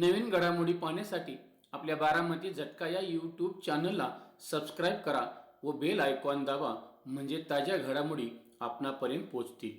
नवीन घडामोडी पाहण्यासाठी आपल्या बारामती झटका या यूट्यूब चॅनलला सबस्क्राईब करा व बेल आयकॉन दाबा म्हणजे ताज्या घडामोडी आपणापर्यंत पोहोचतील.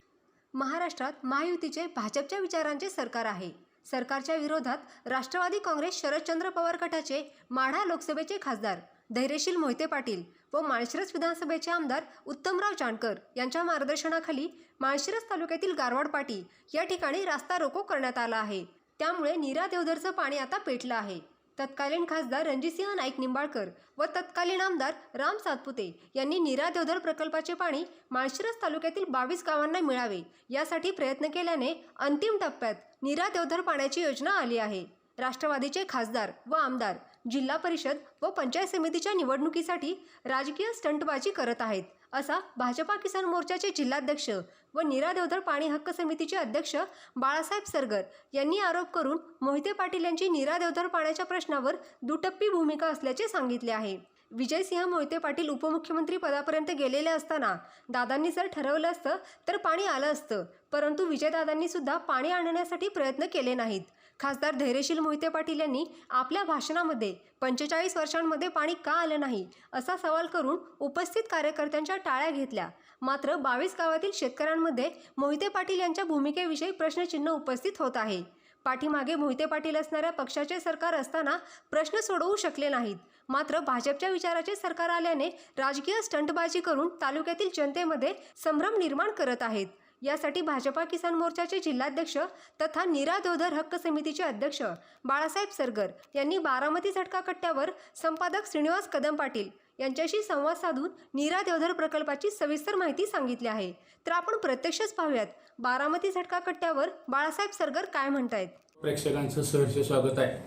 महाराष्ट्रात महायुतीचे भाजपच्या विचारांचे सरकार आहे. सरकारच्या विरोधात राष्ट्रवादी काँग्रेस शरदचंद्र पवार गटाचे माढा लोकसभेचे खासदार धैर्यशील मोहिते पाटील व माळशिरस विधानसभेचे आमदार उत्तमराव जानकर यांच्या मार्गदर्शनाखाली माळशिरस तालुक्यातील गारवाड पाटी या ठिकाणी रास्ता रोको करण्यात आला आहे. त्यामुळे नीरा देवधरचं पाणी आता पेटलं आहे. तत्कालीन खासदार रणजितसिंह नाईक निंबाळकर व तत्कालीन आमदार राम सातपुते यांनी नीरा देवधर प्रकल्पाचे पाणी माळशिरस तालुक्यातील बावीस गावांना मिळावे यासाठी प्रयत्न केल्याने अंतिम टप्प्यात नीरा देवधर पाण्याची योजना आली आहे. राष्ट्रवादीचे खासदार व आमदार जिल्हा परिषद व पंचायत समितीच्या निवडणुकीसाठी राजकीय स्टंटबाजी करत आहेत. असा भाजपा किसान मोर्चाचे जिल्हाध्यक्ष व नीरा देवधर पाणी हक्क समितीचे अध्यक्ष बाळासाहेब सरगर यांनी आरोप करून मोहिते पाटील यांची नीरा देवधर पाण्याच्या प्रश्नावर दुटप्पी भूमिका असल्याचे सांगितले आहे. विजयसिंह मोहिते पाटील उपमुख्यमंत्री पदापर्यंत गेलेले असताना दादांनी जर ठरवलं असतं तर पाणी आलं असतं परंतु विजयदादांनी सुद्धा पाणी आणण्यासाठी प्रयत्न केले नाहीत. खासदार धैर्यशील मोहिते पाटील यांनी आपल्या भाषणामध्ये पंचेचाळीस वर्षांमध्ये पाणी का आलं नाही असा सवाल करून उपस्थित कार्यकर्त्यांच्या टाळ्या घेतल्या. मात्र बावीस गावातील शेतकऱ्यांमध्ये मोहिते पाटील यांच्या भूमिकेविषयी प्रश्नचिन्ह उपस्थित होत आहे. पाठीमागे मोहिते पाटील असणाऱ्या पक्षाचे सरकार असताना प्रश्न सोडवू शकले नाहीत. मात्र भाजपच्या विचाराचे सरकार आल्याने राजकीय स्टंटबाजी करून तालुक्यातील जनतेमध्ये संभ्रम निर्माण करत आहेत. यासाठी भाजपा किसान मोर्चाचे जिल्हाध्यक्ष तथा नीरा हक्क समितीचे अध्यक्ष बाळासाहेब सरगर यांनी बारामती झटका कट्ट्यावर संपादक श्रीनिवास कदम पाटील यांच्याशी संवाद साधून नीरा देवधर प्रकल्पाची सविस्तर माहिती सांगितली आहे. तर आपण प्रत्यक्षच पाहूयात बारामती झटका कट्ट्यावर बाळासाहेब सरगर काय म्हणतायत? प्रेक्षकांचं सहर्ष स्वागत आहे.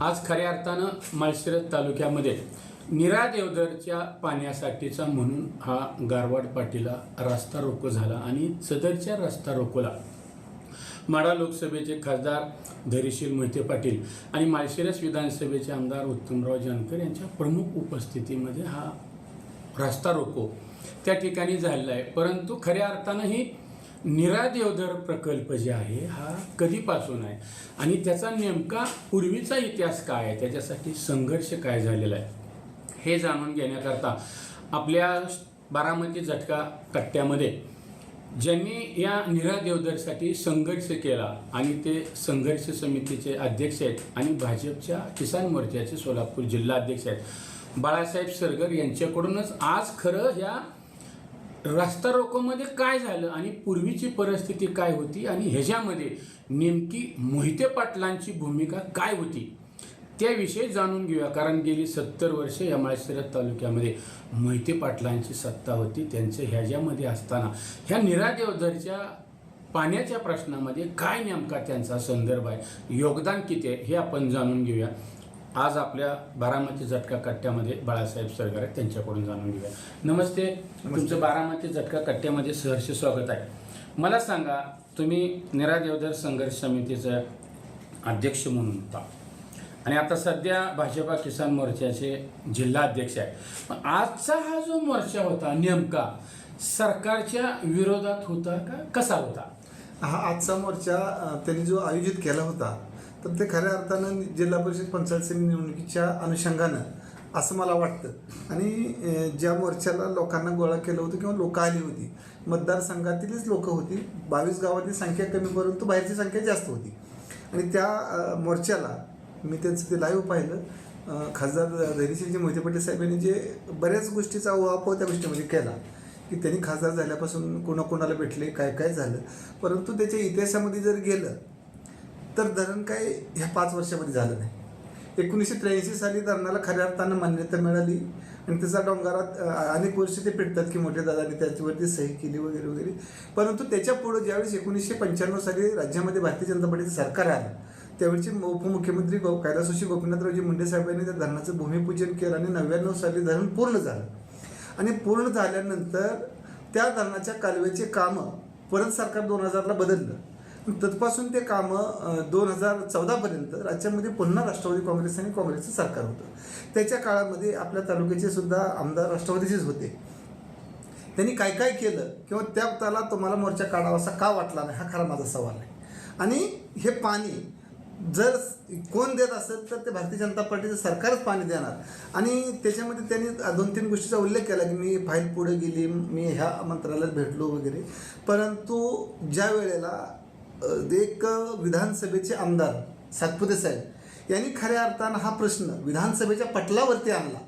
आज खऱ्या अर्थानं माळशिरस तालुक्यामध्ये निरा देवदरच्या पाण्यासाठीचा म्हणून हा गारवाड पाटीला रस्ता रोको झाला आणि सदरच्या रस्ता रोकोला. माडा लोकसभेचे खासदार धैर्यशील मोहिते पाटील आणि माळशिरस विधानसभेचे आमदार उत्तमराव जानकर यांच्या प्रमुख उपस्थितीमध्ये हा रस्ता रोको. त्या ठिकाणी झालेला आहे. परंतु खऱ्या अर्थानं ही निरा देवधर प्रकल्प जे आहे हा कधीपासून आहे? आणि त्याचा नेमका पूर्वीचा इतिहास काय आहे? त्याच्यासाठी संघर्ष काय झालेला आहे? हे जाणून घेण्याकरता आपल्या बारामती झटका कट्ट्यामध्ये ज्यांनी या निरा देवदरसाठी संघर्ष केला आणि ते संघर्ष समितीचे अध्यक्ष आहेत आणि भाजपच्या किसान मोर्चाचे सोलापूर जिल्हा अध्यक्ष आहेत. बाळासाहेब सरगर यांच्याकडूनच आज खरं या रस्ता रोकोमध्ये काय झालं आणि पूर्वीची परिस्थिती काय होती आणि ह्याच्यामध्ये नेमकी मोहिते पाटलांची भूमिका काय होती? त्याविषयी जाणून घेऊया. कारण गेली सत्तर वर्ष या माळशिरस तालुक्यामध्ये मोहिते पाटलांची सत्ता होती. त्यांचं ह्याच्यामध्ये असताना ह्या निरादेवधरच्या पाण्याच्या प्रश्नामध्ये काय नेमका त्यांचा संदर्भ आहे? योगदान किती आहे? हे आपण जाणून घेऊया. आज आपल्या बारामती झटका कट्ट्यामध्ये बाळासाहेब सरकार आहेत त्यांच्याकडून जाणून घेऊया. नमस्ते. तुमचं बारामती झटका कट्ट्यामध्ये सहर्ष स्वागत आहे. मला सांगा तुम्ही निरा देवधर संघर्ष समितीचं अध्यक्ष म्हणून होता. आणि आता सध्या भाजपा किसान मोर्चाचे जिल्हा अध्यक्ष आजचा हा जो मोर्चा होता नेमका सरकारच्या विरोधात होता का? कसा होता? हा आजचा मोर्चा त्यांनी जो आयोजित केला होता तर ते खऱ्या अर्थानं जिल्हा परिषद पंचायत समिती निवडणुकीच्या अनुषंगानं असं मला वाटतं. आणि ज्या मोर्चाला लोकांना गोळा केलं होतं किंवा लोकं आली होती मतदारसंघातीलच लोकं होती बावीस गावातली संख्या कमी परंतु बाहेरची संख्या जास्त होती. आणि त्या मोर्चाला मी त्यांचं ते लाईव्ह पाहिलं. खासदार धैर्यशीलजी मोहिते पाटील साहेब यांनी जे बऱ्याच गोष्टीचा वापर त्या गोष्टीमध्ये केला की त्यांनी खासदार झाल्यापासून कोणाकोणाला भेटले काय काय झालं. परंतु त्याच्या इतिहासामध्ये जर गेलं तर धरण काय ह्या पाच वर्षामध्ये झालं नाही. एकोणीसशे त्र्याऐंशी साली धरणाला खऱ्या अर्थानं मान्यता मिळाली आणि त्याचा डोंगरात अनेक वर्ष ते पेटतात की मोठ्या दादाने त्याच्यावरती सही केली वगैरे वगैरे. परंतु त्याच्या पुढं ज्यावेळेस एकोणीसशे पंच्याण्णव साली राज्यामध्ये भारतीय जनता पार्टीचं सरकार आलं त्यावेळचे उपमुख्यमंत्री गो कायदासोशी गोपीनाथरावजी मुंडे साहेबांनी त्या धरणाचं भूमिपूजन केलं आणि नव्याण्णव साली धरण पूर्ण झालं. आणि पूर्ण झाल्यानंतर त्या धरणाच्या कालव्याचे कामं परत सरकार दोन हजारला बदललं. तत्पासून ते कामं दोन हजार चौदापर्यंत राज्यामध्ये पुन्हा राष्ट्रवादी काँग्रेस आणि काँग्रेसचं सरकार होतं. त्याच्या काळामध्ये आपल्या तालुक्याचे सुद्धा आमदार राष्ट्रवादीचेच होते. त्यांनी काय काय केलं किंवा त्या त्याला तुम्हाला मोर्चा काढावासा का वाटला नाही? हा खरा माझा सवाल आहे. आणि हे पाणी जर कोण देत असेल तर ते भारतीय जनता पार्टीचं सरकारच पाणी देणार. आणि त्याच्यामध्ये त्यांनी दोन तीन गोष्टीचा उल्लेख केला की मी फाईल पुढे गेली मी ह्या मंत्रालयात भेटलो वगैरे. परंतु ज्या वेळेला एक विधानसभेचे आमदार सातपुते साहेब यांनी खऱ्या अर्थानं हा प्रश्न विधानसभेच्या पटलावरती आणला.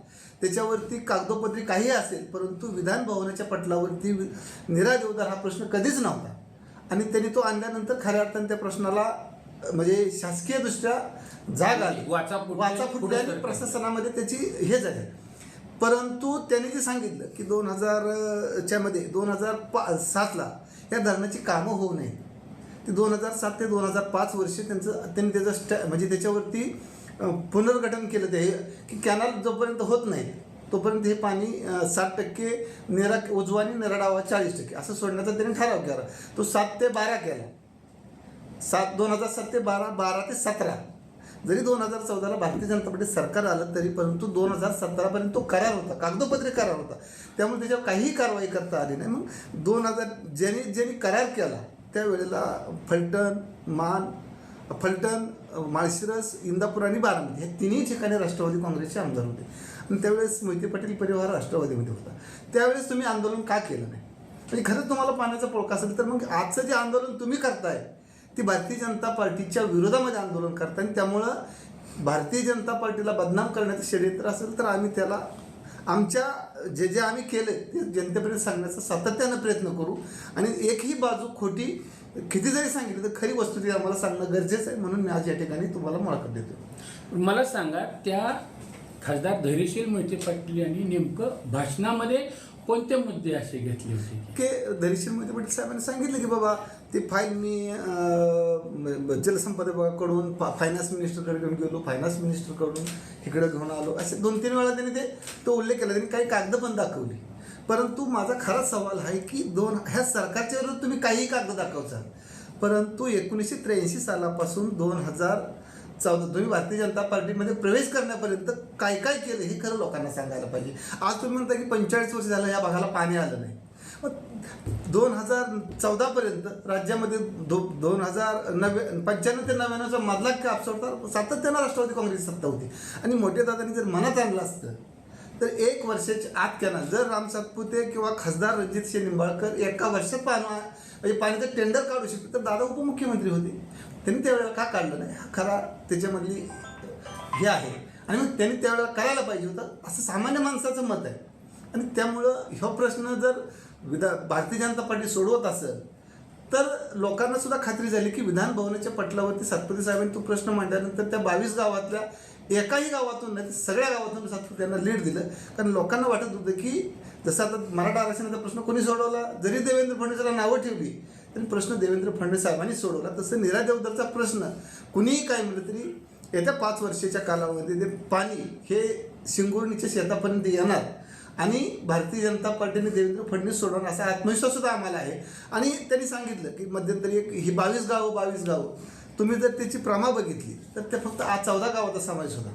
त्याच्यावरती कागदोपत्री काही असेल परंतु विधान भवनाच्या पटलावरती निरा देवदार हा प्रश्न कधीच नव्हता. आणि त्यांनी तो आणल्यानंतर खऱ्या अर्थानं त्या प्रश्नाला म्हणजे शासकीयदृष्ट्या जाग आली वाचा वाचा पुढे फुटली आणि सरकार. प्रशासनामध्ये त्याची हे झाली. परंतु त्यांनी जे सांगितलं की दोन हजारच्या मध्ये दोन हजार पा सातला या धरणाची कामं होऊ नयेत. ते दोन हजार सात ते दोन हजार पाच वर्ष त्यांचं त्यांनी त्याचं स्टॅ म्हणजे त्याच्यावरती पुनर्गठन केलं ते. की कॅनल जोपर्यंत होत नाही तोपर्यंत हे पाणी साठ टक्के नेरा उजवा आणि नेराडावा चाळीस टक्के. असं सोडण्याचा त्यांनी ठराव केला. तो सात ते बारा केला. सात दोन हजार सात ते बारा बारा ते सतरा. जरी दोन हजार चौदाला भारतीय जनता पार्टी सरकार आलं तरी परंतु दोन हजार सतरापर्यंत तो करार होता कागदोपत्री करार होता. त्यामुळे त्याच्यावर काहीही कारवाई करता आली नाही. मग दोन हजार ज्यांनी ज्यांनी करार केला त्यावेळेला फलटण मान फलटण माळशिरस इंदापूर आणि बारामती हे तिन्ही ठिकाणी राष्ट्रवादी काँग्रेसचे आमदार होते. आणि त्यावेळेस मोहिते पाटील परिवार राष्ट्रवादीमध्ये होता. त्यावेळेस तुम्ही आंदोलन का केलं नाही? म्हणजे खरंच तुम्हाला पाण्याचा पोळका असेल तर मग आजचं जे आंदोलन तुम्ही करताय ती भारतीय जनता पार्टीच्या विरोधामध्ये आंदोलन करतात आणि त्यामुळं भारतीय जनता पार्टीला बदनाम करण्याचं षडयंत्र असेल तर आम्ही त्याला आमच्या जे जे आम्ही केले ते जनतेपर्यंत सांगण्याचा सातत्यानं प्रयत्न करू. आणि एकही बाजू खोटी किती जरी सांगितली तर खरी वस्तू ती आम्हाला सांगणं गरजेचं आहे म्हणून मी आज या ठिकाणी तुम्हाला मुलाखत देतो मला सांगा त्या खासदार धैर्यशील मोहिते पाटील यांनी नेमकं भाषणामध्ये कोणते मुद्दे असे घेतले होते? के दरीशील मोहिते पाटील साहेबांनी सांगितलं की बाबा ती फाईल मी अं, जलसंपदा विभागाकडून फा फायनान्स मिनिस्टरकडे घेऊन गेलो फायनान्स मिनिस्टरकडून इकडे घेऊन आलो. असे दोन तीन वेळा त्यांनी ते तो उल्लेख केला. त्यांनी काही कागद पण दाखवली. परंतु माझा खरा सवाल आहे की दोन ह्या सरकारच्या विरोधात तुम्ही काही कागद दाखवचा परंतु एकोणीसशे त्र्याऐंशी सालापासून दोन हजार चौदा तुम्ही भारतीय जनता पार्टीमध्ये प्रवेश करण्यापर्यंत काय काय केलं हे खरं लोकांना सांगायला पाहिजे. आज तुम्ही म्हणता की पंचेचाळीस वर्ष झालं या भागाला पाणी आलं नाही. मग दोन हजार चौदापर्यंत राज्यामध्ये दो दोन हजार नव्या पंच्याण्णव ते नव्याण्णवचा मधला काप सोडता सातत्यानं राष्ट्रवादी काँग्रेस सत्ता होती. आणि मोठ्या दादांनी जर मनात आणलं असतं तर एक वर्षाच्या आत केला जर राम सातपुते किंवा खासदार रणजित सिंह निंबाळकर एका वर्षात पाणी म्हणजे पाण्याचं टेंडर काढू शकते तर दादा उपमुख्यमंत्री होते. त्यांनी त्यावेळेला का काढलं नाही? हा खरा त्याच्यामधली हे आहे. आणि मग त्यांनी त्यावेळेला करायला पाहिजे होतं असं सामान्य माणसाचं मत आहे. आणि त्यामुळं हा प्रश्न जर विधा भारतीय जनता पार्टी सोडवत असेल तर लोकांना सुद्धा खात्री झाली की विधान भवनाच्या पटलावरती सातपुते साहेबांनी तो प्रश्न मांडल्यानंतर त्या बावीस गावातल्या एकाही गावातून नाही सगळ्या गावातून सातपुत्यांना लीड दिलं. कारण लोकांना वाटत होतं की जसं आता मराठा आरक्षणाचा प्रश्न कोणी सोडवला जरी देवेंद्र फडणवीसला नावं ठेवली तरी प्रश्न देवेंद्र फडणवीस साहेबांनी सोडवला. तसं निरा देवदरचा प्रश्न कुणीही काय म्हटलं तरी येत्या पाच वर्षाच्या कालावधीमध्ये ते पाणी हे शिंगोर्णीच्या शेतापर्यंत येणार आणि भारतीय जनता पार्टीने देवेंद्र फडणवीस सोडवणार असा आत्मविश्वास सुद्धा आम्हाला आहे. आणि त्यांनी सांगितलं की मध्यंतरी एक ही बावीस गावं बावीस गावं. तुम्ही जर त्याची प्रमा बघितली तर ते फक्त आज चौदा गावाचा समावेश होता.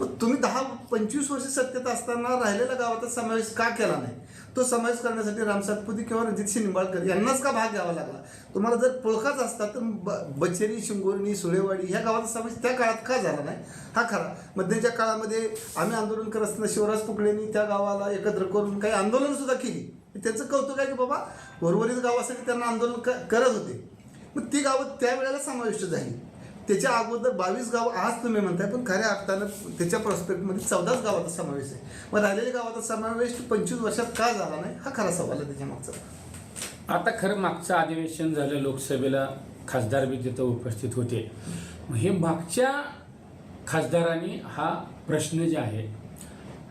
तुम्ही दहा पंचवीस वर्ष सत्तेत असताना राहिलेल्या गावाचा समावेश का केला नाही? तो समावेश करण्यासाठी राम सातपुते किंवा रणजित सिंह निंबाळकर यांनाच का भाग घ्यावा लागला? तुम्हाला जर पुळकाच असता तर ब बचेरी शिंगोर्णी सुळेवाडी ह्या गावाचा समावेश त्या काळात का झाला नाही? हा खरा. मध्यच्या काळामध्ये आम्ही आंदोलन करत असताना शिवराज पुकळेंनी त्या गावाला एकत्र करून काही आंदोलनसुद्धा केली. त्याचं कौतुक आहे की बाबा उर्वरित गावासाठी त्यांना आंदोलन क करत होते. मग ती गावं त्यावेळेला समाविष्ट झाली. त्याच्या अगोदर बावीस गाव आज तुम्ही म्हणताय पण खऱ्या अर्थानं त्याच्या प्रॉस्पेक्टमध्ये चौदाच गावाचा समावेश आहे. मग राहिलेल्या गावाचा समावेश पंचवीस वर्षात का झाला नाही? हा खरा सवाल आहे त्याच्या मागचा. आता खरं मागचं अधिवेशन झालं लोकसभेला खासदार बी तिथं उपस्थित होते. हे मागच्या खासदारांनी हा प्रश्न जे आहे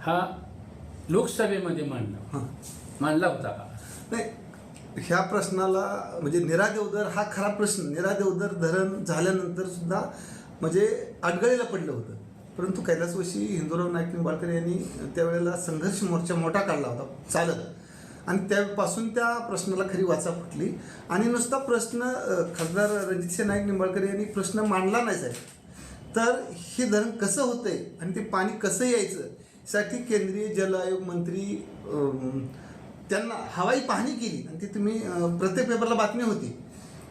हा लोकसभेमध्ये मांडला. मांडला होता का? नाही ह्या प्रश्नाला म्हणजे निरादेवदर हा खरा प्रश्न. निरादेवदर धरण झाल्यानंतर सुद्धा म्हणजे अडगळीला पडलं होतं. परंतु कैलासवशी हिंदूराव नाईक निंबाळकर यांनी त्यावेळेला संघर्ष मोर्चा मोठा काढला होता चालत. आणि त्यापासून त्या प्रश्नाला खरी वाचा फुटली. आणि नुसता प्रश्न खासदार रणजितसिंह नाईक निंबाळकर यांनी प्रश्न मांडला नाही साहेब. तर हे धरण कसं होतंय आणि ते पाणी कसं यायचं साठी केंद्रीय जल आयोग मंत्री त्यांना हवाई पाहणी केली. आणि ती तुम्ही प्रत्येक पेपरला बातमी होती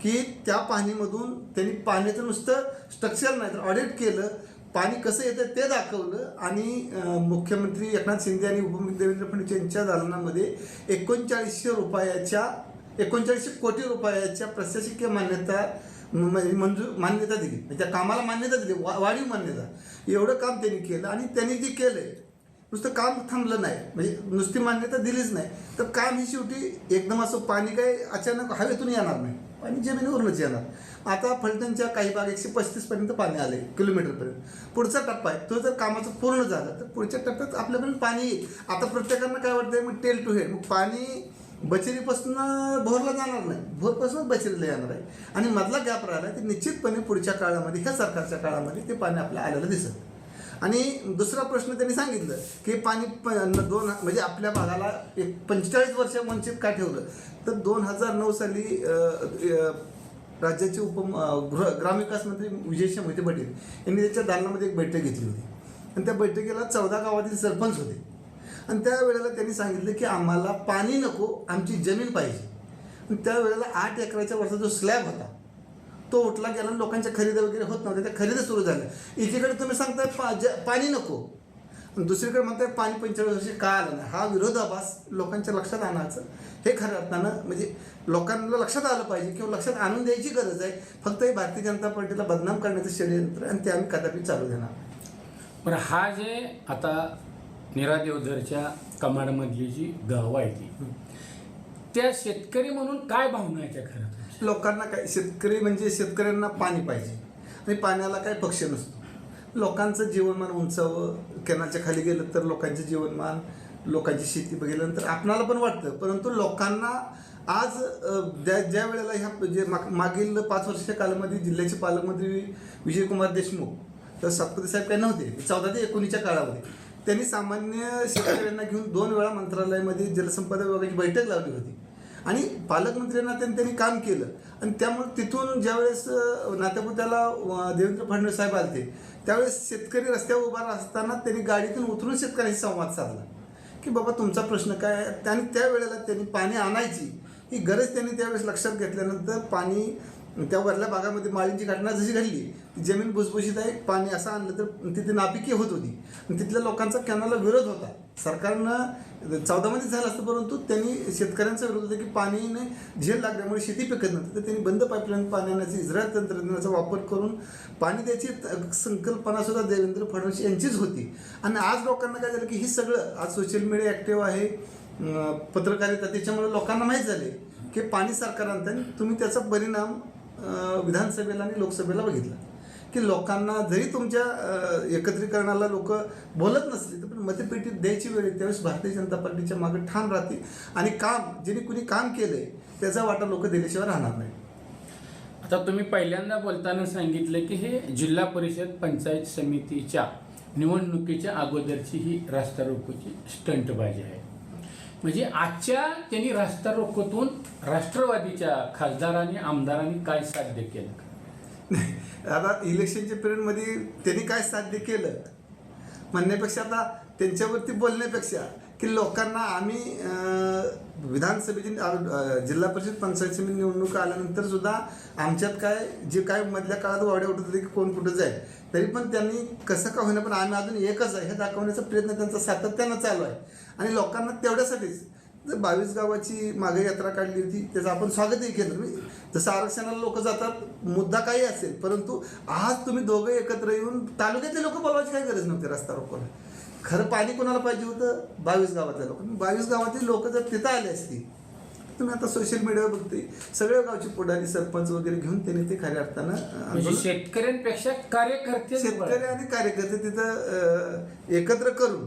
की त्या पाहणीमधून त्यांनी पाण्याचं नुसतं स्ट्रक्चर नाही तर ऑडिट केलं पाणी कसं येतं ते दाखवलं आणि मुख्यमंत्री एकनाथ शिंदे आणि उपमुख्यमंत्री देवेंद्र फडणवीस यांच्या दालनामध्ये एकोणचाळीसशे रुपयाच्या एकोणचाळीसशे कोटी रुपयाच्या प्रशासकीय मान्यता म्हणजे मंजूर मान्यता दिली. म्हणजे त्या कामाला मान्यता दिली वा वाढीव मान्यता. एवढं काम त्यांनी केलं आणि त्यांनी जे केलं आहे नुसतं काम थांबलं नाही. म्हणजे नुसती मान्यता दिलीच नाही. तर काम ही शेवटी एकदम असं पाणी काय अचानक हवेतून येणार नाही. पाणी जमिनीवरूनच येणार. आता फलटणच्या काही भाग एकशे पस्तीसपर्यंत पाणी आले किलोमीटरपर्यंत पुढचा टप्पा आहे. तो जर कामाचं पूर्ण झालं तर पुढच्या टप्प्यात आपल्यापर्यंत पाणी येईल. आता प्रत्येकानं काय वाटतंय मग टेल टू हेड. मग पाणी बचेरीपासून भोरला जाणार नाही. भोरपासूनच बचेरीला येणार आहे. आणि मधला गॅप राहिला ते निश्चितपणे पुढच्या काळामध्ये ह्या सरकारच्या काळामध्ये ते पाणी आपल्याला आलेलं दिसत. आणि दुसरा प्रश्न त्यांनी सांगितलं की पाणी प- दोन म्हणजे आपल्या भागाला एक पंचेचाळीस वर्ष वंचित का ठेवलं? तर दोन हजार नऊ साली राज्याचे उप गृह ग्रामविकास मंत्री विजय मोहिते पाटील यांनी त्याच्या दालनामध्ये एक बैठक घेतली होती. आणि त्या बैठकीला चौदा गावातील सरपंच होते. आणि त्यावेळेला त्यांनी सांगितलं की आम्हाला पाणी नको आमची जमीन पाहिजे. आणि त्यावेळेला आठ एकराच्या वरचा जो स्लॅब होता तो उठला गेला लोकांच्या खरेदी वगैरे होत नव्हत्या त्या खरेदी सुरू झाल्या. एकीकडे तुम्ही सांगताय पा ज पाणी नको. दुसरीकडे म्हणताय पाणी पंचेचाळीस वर्षी का आलं नाही. हा विरोधाभास लोकांच्या लक्षात आणायचं. हे खऱ्या अर्थानं म्हणजे लोकांना लक्षात आलं पाहिजे किंवा लक्षात आणून द्यायची गरज आहे. फक्त हे भारतीय जनता पार्टीला बदनाम करण्याचं षडयंत्र आणि ते आम्ही कदापि चालू देणार. पण हा जे आता निरादेवधरच्या कमाडमधली जी गावं आहे ती त्या शेतकरी म्हणून काय भावना आहे त्या खरं? लोकांना काय शेतकरी म्हणजे शेतकऱ्यांना पाणी पाहिजे. आणि पाण्याला काय पक्ष नसतो. लोकांचं जीवनमान उंचावं कॅनाच्या खाली गेलं तर लोकांचं जीवनमान लोकांची शेती बघितल्यानंतर आपणाला पण वाटतं. परंतु लोकांना आज ज्या ज्या वेळेला ह्या जे माग- मागील पाच वर्षाच्या कालामध्ये जिल्ह्याचे पालकमंत्री विजयकुमार देशमुख तर सातपती साहेब काही नव्हते. चौदा ते एकोणीसच्या काळामध्ये. त्यांनी सामान्य शेतकऱ्यांना घेऊन दोन वेळा मंत्रालयामध्ये जलसंपदा विभागाची बैठक लावली होती. आणि पालकमंत्र्यांना त्यांनी त्यांनी काम केलं. आणि त्यामुळे तिथून ज्यावेळेस नात्यापुत्याला देवेंद्र फडणवीस साहेब आलते त्यावेळेस शेतकरी रस्त्यावर उभा असताना त्यांनी गाडीतून उतरून शेतकऱ्यांशी संवाद साधला. की बाबा तुमचा प्रश्न काय त्याने आणि त्यावेळेला त्यांनी पाणी आणायची ही गरज त्यांनी त्यावेळेस लक्षात घेतल्यानंतर पाणी त्या वरल्या भागामध्ये माळींची घटना जशी घडली ती जमीन भुसभुशीत आहे पाणी असं आणलं तर तिथे नापिकी होत होती. तिथल्या लोकांचा कॅनाला विरोध होता. सरकारनं चौदामध्ये झालं असतं परंतु त्यांनी शेतकऱ्यांचा विरोध होता की पाणीने झेल लागल्यामुळे शेती पिकत नव्हती. तर त्यांनी बंद पाईपलाईन पाणी आणण्याचा इस्रायल तंत्रज्ञानाचा वापर करून पाणी द्यायची संकल्पनासुद्धा संकल्पना सुद्धा देवेंद्र फडणवीस यांचीच होती. आणि आज लोकांना काय झालं की हे सगळं आज सोशल मीडिया ॲक्टिव्ह आहे पत्रकारिता त्याच्यामुळे लोकांना माहीत झाले की पाणी सरकार आणतं आणि तुम्ही त्याचा परिणाम विधानसभेला आणि लोकसभेला बघितलं. की लोकांना जरी तुमच्या एकत्रीकरणाला लोक बोलत नसली तर पण मतपेटीत द्यायची वेळ त्यावेळेस भारतीय जनता पार्टीच्या मागे ठाम राहतील. आणि काम ज्यांनी कुणी काम केलंय त्याचा वाटा लोक दिल्याशिवाय राहणार नाही. आता तुम्ही पहिल्यांदा बोलताना सांगितलं की हे जिल्हा परिषद पंचायत समितीच्या निवडणुकीच्या अगोदरची ही रास्ता रोकोची स्टंटबाजी आहे. म्हणजे आजच्या त्यांनी रास्ता रोकोतून राष्ट्रवादीच्या खासदारांनी आमदारांनी काय साध्य केलं? नाही आता इलेक्शनच्या पिरियडमध्ये त्यांनी काय साध्य केलं? म्हणण्यापेक्षा आता त्यांच्यावरती बोलण्यापेक्षा की लोकांना आम्ही विधानसभेची जिल्हा परिषद पंचायत समिती निवडणूक आल्यानंतर सुद्धा आमच्यात काय जे काय मधल्या काळात वाड्या उठत होते की कोण कुठं जाईल तरी पण त्यांनी कसं का होईना पण आम्ही अजून एकच आहे. हे दाखवण्याचा प्रयत्न त्यांचा सातत्यानं चालू आहे. आणि लोकांना तेवढ्यासाठीच जर बावीस गावाची मागे यात्रा काढली होती त्याचं आपण स्वागतही केलं. म्हणजे जसं आरक्षणाला लोक जातात मुद्दा काही असेल परंतु आज तुम्ही दोघं एकत्र येऊन तालुक्यातले लोक बोलवायची काही गरज नव्हती रस्ता रोकोला. खरं पाणी कोणाला पाहिजे होतं? बावीस गावातल्या लोक बावीस गावातील लोक जर तिथं आले असतील तुम्ही आता सोशल मीडियावर बघते. सगळ्या गावचे पुढारी सरपंच वगैरे घेऊन त्यांनी ते खऱ्या अर्थानं म्हणजे शेतकऱ्यांपेक्षा कार्यकर्ते शेतकरी आणि कार्यकर्ते तिथं एकत्र करून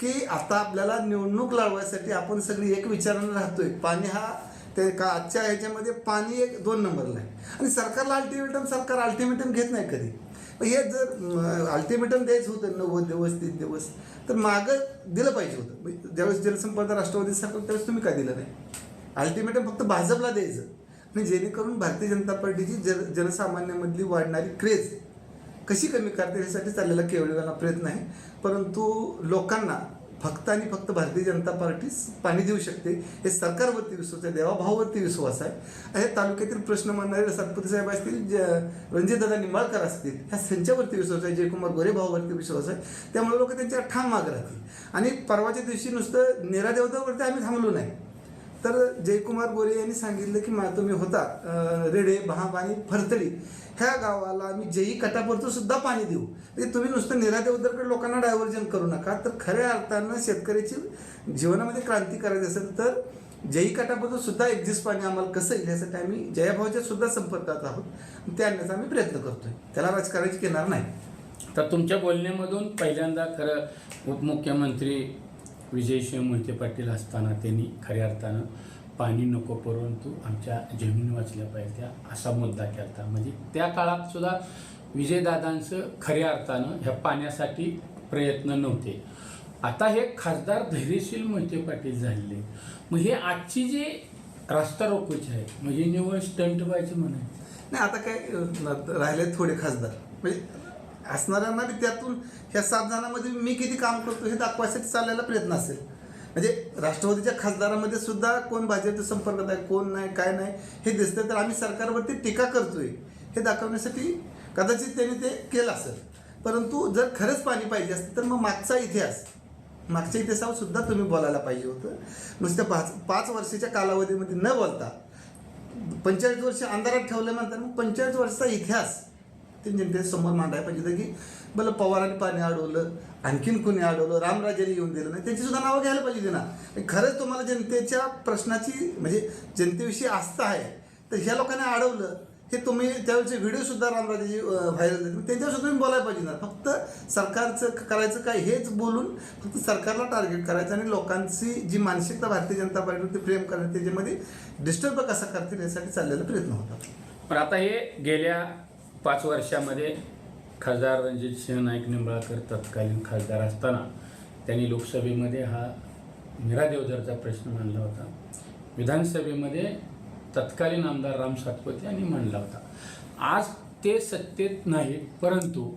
की आता आपल्याला निवडणूक लढवायसाठी आपण सगळी एक विचारानं राहतोय. पाणी हा ते का आजच्या ह्याच्यामध्ये पाणी एक दोन नंबरला आहे. आणि सरकारला अल्टिमेटम सरकार अल्टिमेटम घेत नाही कधी. हे जर अल्टिमेटम द्यायचं होतं नव्वद दिवस तीन दिवस तर मागं दिलं पाहिजे होतं. ज्यावेळेस जलसंपदा राष्ट्रवादी सरकार त्यावेळेस तुम्ही का दिलं नाही? अल्टिमेटम फक्त भाजपला द्यायचं. आणि जेणेकरून भारतीय जनता पार्टीची जन जनसामान्यामधली वाढणारी क्रेज कशी कमी करता यासाठी चाललेला केवळीवाला प्रयत्न आहे. परंतु लोकांना फक्त आणि फक्त भारतीय जनता पार्टीच पाणी देऊ शकते हे सरकारवरती विश्वास आहे देवाभावावरती विश्वास आहे. हे तालुक्यातील प्रश्न मांडणारे सातपुते साहेब असतील ज- रणजितदादा निंबाळकर असतील ह्या त्यांच्यावरती विश्वास आहे जयकुमार गोरे भाऊवरती विश्वास आहे. त्यामुळे लोक त्यांच्या ठाम माग राहतील. आणि परवाच्या दिवशी नुसतं नेरा देवतावरती आम्ही थांबलो नाही. तर जयकुमार गोरे यांनी सांगितलं की मातोमी तुम्ही होता रेडे बहाब आणि फरतडी. ह्या गावाला आम्ही जयी कटापरतो सुद्धा पाणी देऊ. म्हणजे तुम्ही नुसतं निरादेवदरकडे लोकांना डायव्हर्जन करू नका. तर खऱ्या अर्थानं शेतकऱ्याची जीवनामध्ये क्रांती करायची असेल तर जयी कटापरचं सुद्धा एक्झिस्ट पाणी आम्हाला कसं येईल यासाठी आम्ही जयाभाऊच्या सुद्धा संपर्कात आहोत. ते आणण्याचा आम्ही प्रयत्न करतोय. त्याला राजकारणाची येणार नाही. तर तुमच्या बोलण्यामधून पहिल्यांदा खरं उपमुख्यमंत्री विजयसिंह मोहिते पाटील असताना त्यांनी खऱ्या अर्थानं पाणी नको परंतु आमच्या जमीन वाचल्या पाहिजे असा मुद्दा केला म्हणजे त्या काळात सुद्धा विजयदादांचं खऱ्या अर्थानं ह्या पाण्यासाठी प्रयत्न नव्हते. आता हे खासदार धैर्यशील मोहिते पाटील झालेले मग हे आजची जे रास्ता रोकोचे आहे म्हणजे निवड स्टंट व्हायचं म्हणायचं. नाही आता काय राहिले थोडे खासदार. म्हणजे असणाऱ्यांना बी त्यातून ह्या सात जणांमध्ये मी किती काम करतो हे दाखवायसाठी चाललेला प्रयत्न असेल. म्हणजे राष्ट्रवादीच्या खासदारामध्ये सुद्धा कोण भाजपच्या संपर्कात आहे कोण नाही काय नाही हे दिसतं तर आम्ही सरकारवरती टीका करतोय. हे दाखवण्यासाठी कदाचित त्यांनी ते केलं असेल. परंतु जर खरंच पाणी पाहिजे असतं तर मग मागचा इतिहास मागच्या इतिहासावर सुद्धा तुम्ही बोलायला पाहिजे होतं. नुसत्या पाच पाच वर्षाच्या कालावधीमध्ये न बोलता पंचेचाळीस वर्ष अंधारात ठेवल्यानंतर मग पंचेचाळीस वर्षाचा इतिहास ते समोर मांडायला पाहिजे होतं की भलं पवारांनी पाणी अडवलं आणखीन कुणी अडवलं रामराजांनी येऊन दिलं नाही त्यांची सुद्धा नावं घ्यायला पाहिजे ना. आणि खरंच तुम्हाला जनतेच्या प्रश्नाची म्हणजे जनतेविषयी आस्था आहे तर ह्या लोकांनी अडवलं हे तुम्ही त्यावेळेचे व्हिडिओसुद्धा सुद्धा व्हायरल झाले त्यांच्यावर तुम्ही बोलायला पाहिजे ना. फक्त सरकारचं करायचं काय हेच बोलून फक्त सरकारला टार्गेट करायचं आणि लोकांची जी मानसिकता भारतीय जनता पार्टीवरती प्रेम करण्यात त्याच्यामध्ये डिस्टर्ब कसा करतील यासाठी चाललेला प्रयत्न होता. पण आता हे गेल्या पाच वर्षामध्ये खासदार रणजित सिंह नाईक निंबाळकर तत्कालीन खासदार असताना त्यांनी लोकसभेमध्ये हा मीरा देवधरचा प्रश्न मांडला होता. विधानसभेमध्ये तत्कालीन आमदार राम सातपुते यांनी मांडला होता. आज ते सत्तेत नाही परंतु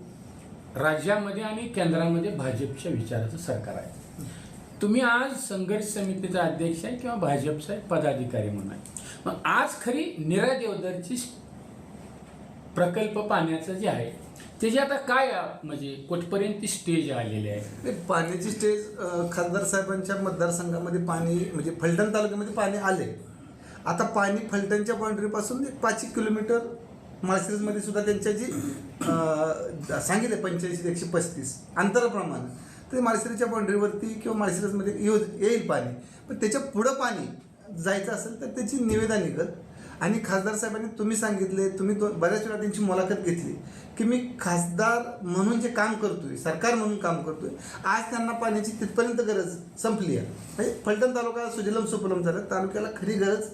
राज्यामध्ये आणि केंद्रामध्ये भाजपच्या विचाराचं सरकार आहे. तुम्ही आज संघर्ष समितीचा अध्यक्ष आहे किंवा भाजपचा पदाधिकारी म्हणून आहे. मग आज खरी नीरा देवधरची प्रकल्प पाण्याचं जे आहे त्याची आता काय म्हणजे कुठपर्यंत ती स्टेज आलेली आहे? नाही, पाण्याची स्टेज खासदार साहेबांच्या मतदारसंघामध्ये पाणी म्हणजे फलटण तालुक्यामध्ये पाणी आले आता पाणी फलटणच्या बाउंड्रीपासून एक पाच एक किलोमीटर माळशिरसमध्ये सुद्धा त्यांच्या जी अं, सांगितले पंच्याऐंशी ते एकशे पस्तीस अंतराप्रमाणे. ते माळशिरसच्या बाउंड्रीवरती किंवा माळशिरसमध्ये येऊ येईल पाणी. पण त्याच्या पुढं पाणी जायचं असेल तर त्याची निवेदा निघत आणि खासदार साहेबांनी तुम्ही सांगितले तुम्ही तो बऱ्याच वेळा त्यांची मुलाखत घेतली की मी खासदार म्हणून जे काम करतोय सरकार म्हणून काम करतोय आज त्यांना पाण्याची तिथपर्यंत गरज संपली आहे. म्हणजे फलटण तालुका सुजलम सुपलम झाला तालुक्याला खरी गरज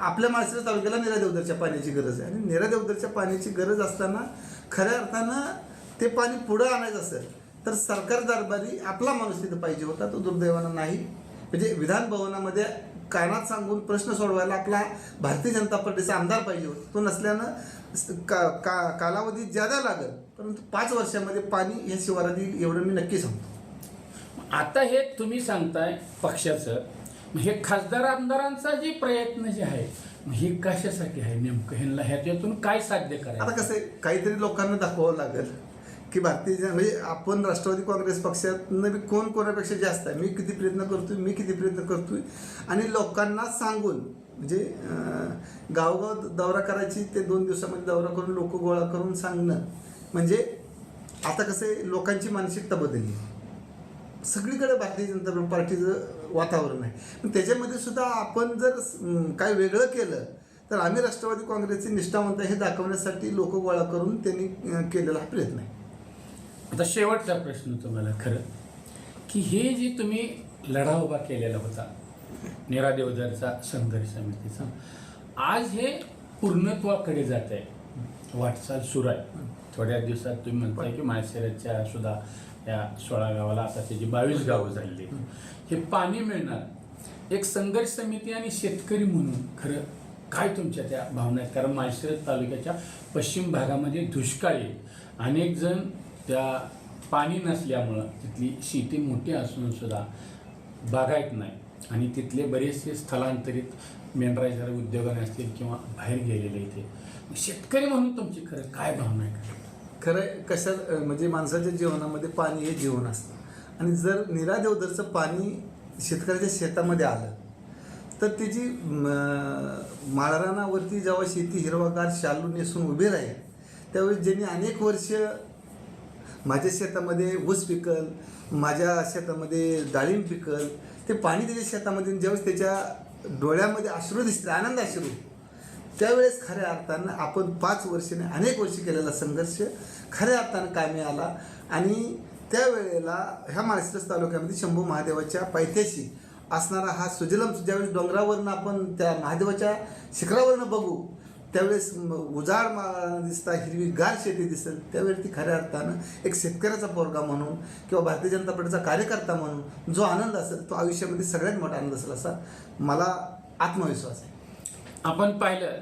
आपल्या माळशिरस तालुक्याला निरा देवदरच्या पाण्याची गरज आहे. आणि निरा देवदरच्या पाण्याची गरज असताना खऱ्या अर्थानं ते पाणी पुढं आणायचं असेल तर सरकार दरबारी आपला माणूस तिथं पाहिजे होता तो दुर्दैवानं नाही. म्हणजे विधान भवनामध्ये कानात सांगून प्रश्न सोडवायला आपला भारतीय जनता पार्टीचा आमदार पाहिजे होता. तो नसल्यानं का का कालावधी ज्यादा लागेल परंतु पाच वर्षामध्ये पाणी या शिवारात येईल एवढं मी नक्की सांगतो. आता आता हे तुम्ही सांगताय पक्षाचं हे खासदार आमदारांचा जे प्रयत्न जे आहे हे कशासाठी आहे नेमकं? ह्यांना ह्याच्यातून काय साध्य आता करायचं कसं आहे काहीतरी लोकांना दाखवावं लागेल. की भारतीय जन म्हणजे आपण राष्ट्रवादी काँग्रेस पक्षात कोण कोणापेक्षा जास्त आहे? मी किती प्रयत्न करतोय मी किती प्रयत्न करतोय? आणि लोकांना सांगून म्हणजे गावगाव दौरा करायची ते दोन दिवसामध्ये दौरा करून लोक गोळा करून सांगणं. म्हणजे आता कसं आहे लोकांची मानसिकता बदलली. सगळीकडे भारतीय जनता पार्टीचं वातावरण आहे. पण त्याच्यामध्ये सुद्धा आपण जर काय वेगळं केलं तर आम्ही राष्ट्रवादी काँग्रेसचे निष्ठावंत हे दाखवण्यासाठी लोक गोळा करून त्यांनी केलेला हा प्रयत्न आहे. आता शेवटचा प्रश्न तुम्हाला खरं की हे जे तुम्ही लढा उभा केलेला होता नीरा देवदारचा संघर्ष समितीचा आज हे पूर्णत्वाकडे जात आहे. वाटचाल सुरू आहे. थोड्या दिवसात तुम्ही म्हणताय की माळशिरसच्या सुद्धा या सोळा गावाला आता त्याची बावीस गावं झालेली हे पाणी मिळणार. एक संघर्ष समिती आणि शेतकरी म्हणून खरं काय तुमच्या त्या भावना आहेत? कारण माळशिरस तालुक्याच्या पश्चिम भागामध्ये दुष्काळी. अनेक जण त्या पाणी नसल्यामुळं तिथली शेती मोठी असून सुद्धा बागायत नाही. आणि तिथले बरेचसे स्थलांतरित मेंढराच्या उद्योगाने असतील किंवा बाहेर गेलेले इथे. शेतकरी म्हणून तुमची खरं काय भावना आहे? खरं कशा म्हणजे माणसाच्या जीवनामध्ये पाणी हे जीवन असतं. आणि जर निरादेवदरचं पाणी शेतकऱ्याच्या शेतामध्ये आलं तर त्याची म, माळरानावरती जेव्हा शेती हिरवागार शालू नेसून उभी राहील त्यावेळी ज्यांनी अनेक वर्ष माझ्या शेतामध्ये ऊस पिकल माझ्या शेतामध्ये डाळिंब पिकल ते पाणी त्याच्या शेतामध्ये ज्यावेळेस त्याच्या डोळ्यामध्ये अश्रू दिसते आनंद अश्रू. त्यावेळेस खऱ्या अर्थानं आपण पाच वर्षाने अनेक वर्ष केलेला संघर्ष खऱ्या अर्थानं कामी आला आणि त्यावेळेला ह्या माळशिरस तालुक्यामध्ये शंभू महादेवाच्या पायथ्याशी असणारा हा सुजलम ज्यावेळेस डोंगरावरनं आपण त्या महादेवाच्या शिखरावरनं बघू त्यावेळेस उजाड मा दिसता हिरवी गार शेती दिसेल त्यावेळी ती खऱ्या अर्थानं एक शेतकऱ्याचा पोरगा म्हणून किंवा भारतीय जनता पार्टीचा कार्यकर्ता म्हणून जो आनंद असेल तो आयुष्यामध्ये सगळ्यात मोठा आनंद असेल असा मला आत्मविश्वास आहे. आपण पाहिलं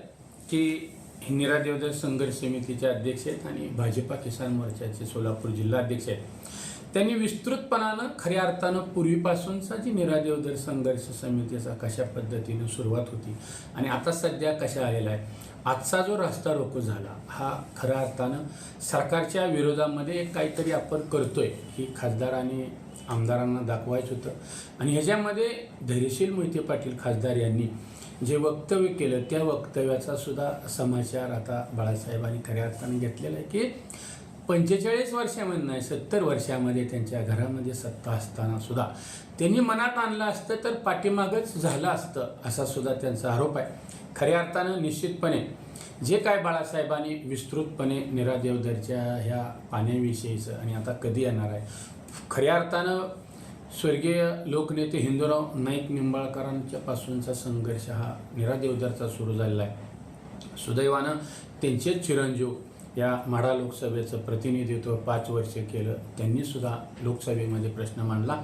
की निरा देवदर संघर्ष समितीचे अध्यक्ष आहेत आणि भाजपा किसान मोर्चाचे सोलापूर जिल्हा अध्यक्ष आहेत. त्यांनी विस्तृतपणानं खऱ्या अर्थानं पूर्वीपासूनचा जी निरादेवदर संघर्ष समितीचा कशा पद्धतीनं सुरुवात होती आणि आता सध्या कशा आलेला आहे आजचा जो रस्ता रोको झाला हा खऱ्या अर्थानं सरकारच्या विरोधामध्ये एक काहीतरी आपण करतोय ही खासदार आणि आमदारांना दाखवायचं होतं. आणि ह्याच्यामध्ये धैर्यशील मोहिते पाटील खासदार यांनी जे वक्तव्य केलं त्या वक्तव्याचा सुद्धा समाचार आता बाळासाहेबांनी खऱ्या अर्थानं घेतलेला आहे की पंचेचाळीस वर्षामध्ये नाही सत्तर वर्षामध्ये त्यांच्या घरामध्ये सत्ता असताना सुद्धा त्यांनी मनात आणलं असतं तर पाठीमागच झालं असतं असा सुद्धा त्यांचा आरोप आहे. खऱ्या अर्थानं निश्चितपणे जे काय बाळासाहेबांनी विस्तृतपणे निरादेवदरच्या ह्या पाण्याविषयीचं आणि आता कधी येणार आहे खऱ्या अर्थानं स्वर्गीय लोकनेते हिंदूराव नाईक निंबाळकरांच्या पासूनचा संघर्ष हा निरादेवदरचा सुरू झालेला आहे. सुदैवानं त्यांचेच चिरंजीव या म्हाडा लोकसभेचं प्रतिनिधित्व पाच वर्ष केलं त्यांनीसुद्धा लोकसभेमध्ये प्रश्न मांडला.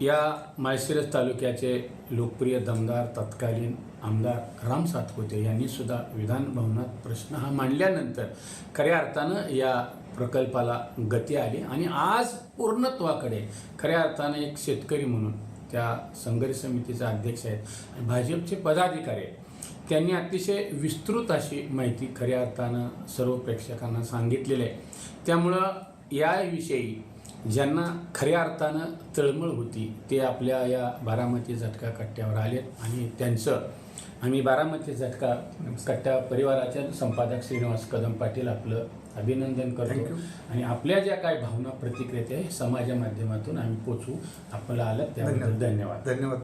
या माळशिरस तालुक्याचे लोकप्रिय दमदार तत्कालीन आमदार राम सातपुते यांनीसुद्धा विधानभवनात प्रश्न हा मांडल्यानंतर खऱ्या अर्थानं या प्रकल्पाला गती आली आणि आज पूर्णत्वाकडे खऱ्या अर्थानं एक शेतकरी म्हणून त्या संघर्ष समितीचा अध्यक्ष आहेत. आणि भाजपचे पदाधिकारी आहेत त्यांनी अतिशय विस्तृत अशी माहिती खऱ्या अर्थानं सर्व प्रेक्षकांना सांगितलेली आहे. त्यामुळं याविषयी ज्यांना खऱ्या अर्थानं तळमळ होती ते आपल्या या बारामती झटका कट्ट्यावर आलेत आणि त्यांचं आम्ही बारामती झटका कट्टा परिवाराच्या संपादक श्रीनिवास कदम पाटील आपलं अभिनंदन करतो. आणि आपल्या ज्या काही भावना प्रतिक्रिया हे समाजा माध्यमातून आम्ही पोचवू. आपल्याला आलं त्याबद्दल धन्यवाद. धन्यवाद.